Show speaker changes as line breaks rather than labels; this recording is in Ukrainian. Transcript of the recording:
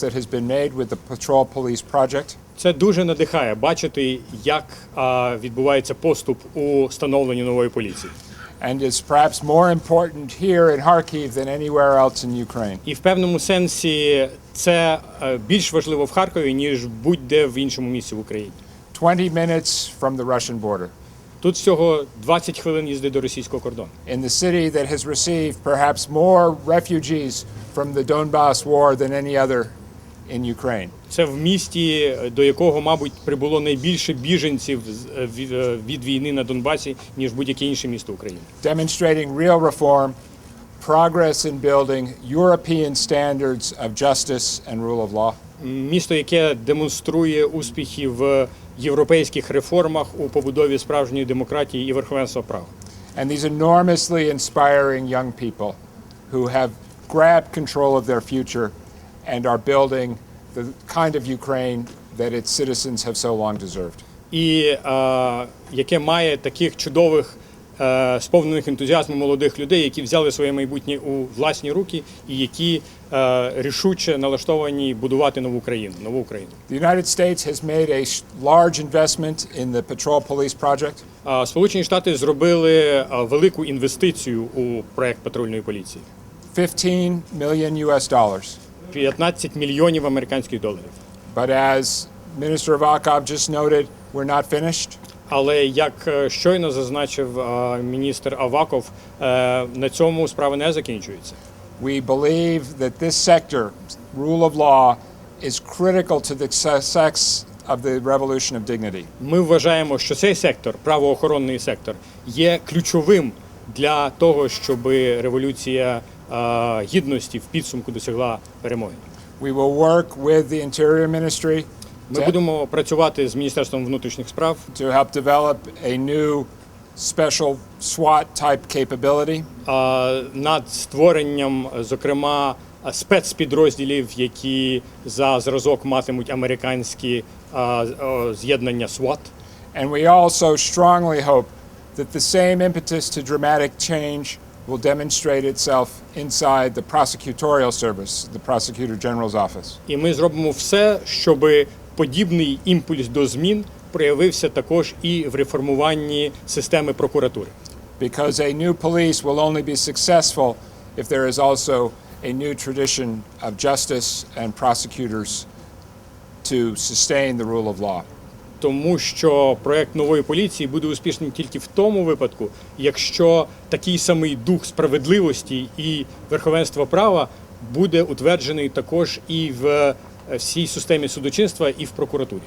that has been made with the Patrol Police Project.
Це дуже надихає бачити, як а, відбувається поступ у становленні нової поліції.
and is perhaps more important here in Kharkiv than anywhere else in Ukraine.
І в певному сенсі це е, більш важливо в Харкові, ніж будь-де в іншому місці в Україні.
20 minutes from the Russian border.
Тут всього 20 хвилин їзди до російського кордону.
In the city that has received perhaps more refugees from the Donbass war than any other in Ukraine.
Це в місті, до якого, мабуть, прибуло найбільше біженців е, від, е, від війни на Донбасі, ніж будь-яке інше місто України.
Demonstrating real reform, progress in building European standards of justice and rule of law.
Місто, яке демонструє успіхи в європейських реформах у побудові справжньої демократії і верховенства права.
And these enormously inspiring young people who have grabbed control of their future and are building the kind of Ukraine that its citizens have so long deserved.
і е, яке має таких чудових, е, сповнених ентузіазму молодих людей, які взяли своє майбутнє у власні руки і які е, рішуче налаштовані будувати нову країну, нову Україну.
The United States has made a large investment in the Patrol Police Project.
А Сполучені Штати зробили е, велику інвестицію у проект патрульної поліції
15 million US dollars.
15 мільйонів американських доларів.
But as Minister Avakov just noted, we're not finished.
Але як е, щойно зазначив е, міністр Аваков, е, на цьому справа не закінчується.
We believe that this sector, rule of law, is critical to the success of the revolution of dignity.
Ми вважаємо, що цей сектор, правоохоронний сектор, є ключовим для того, щоб революція гідності в підсумку досягла перемоги.
We will work with the Interior Ministry
Ми будемо працювати з міністерством внутрішніх справ
to help develop a new special SWAT type capability.
е, над створенням, зокрема, спецпідрозділів, які за зразок матимуть американські е, е, з'єднання SWAT.
And we also strongly hope that the same impetus to dramatic change will demonstrate itself inside the prosecutorial service, the Prosecutor General's office.
І ми зробимо все, щоб подібний імпульс до змін проявився також і в реформуванні системи прокуратури.
Because a new police will only be successful if there is also a new tradition of justice and prosecutors to sustain the rule of law.
Тому що проект нової поліції буде успішним тільки в тому випадку, якщо такий самий дух справедливості і верховенства права буде утверджений також і в е, всій системі судочинства, і в прокуратурі.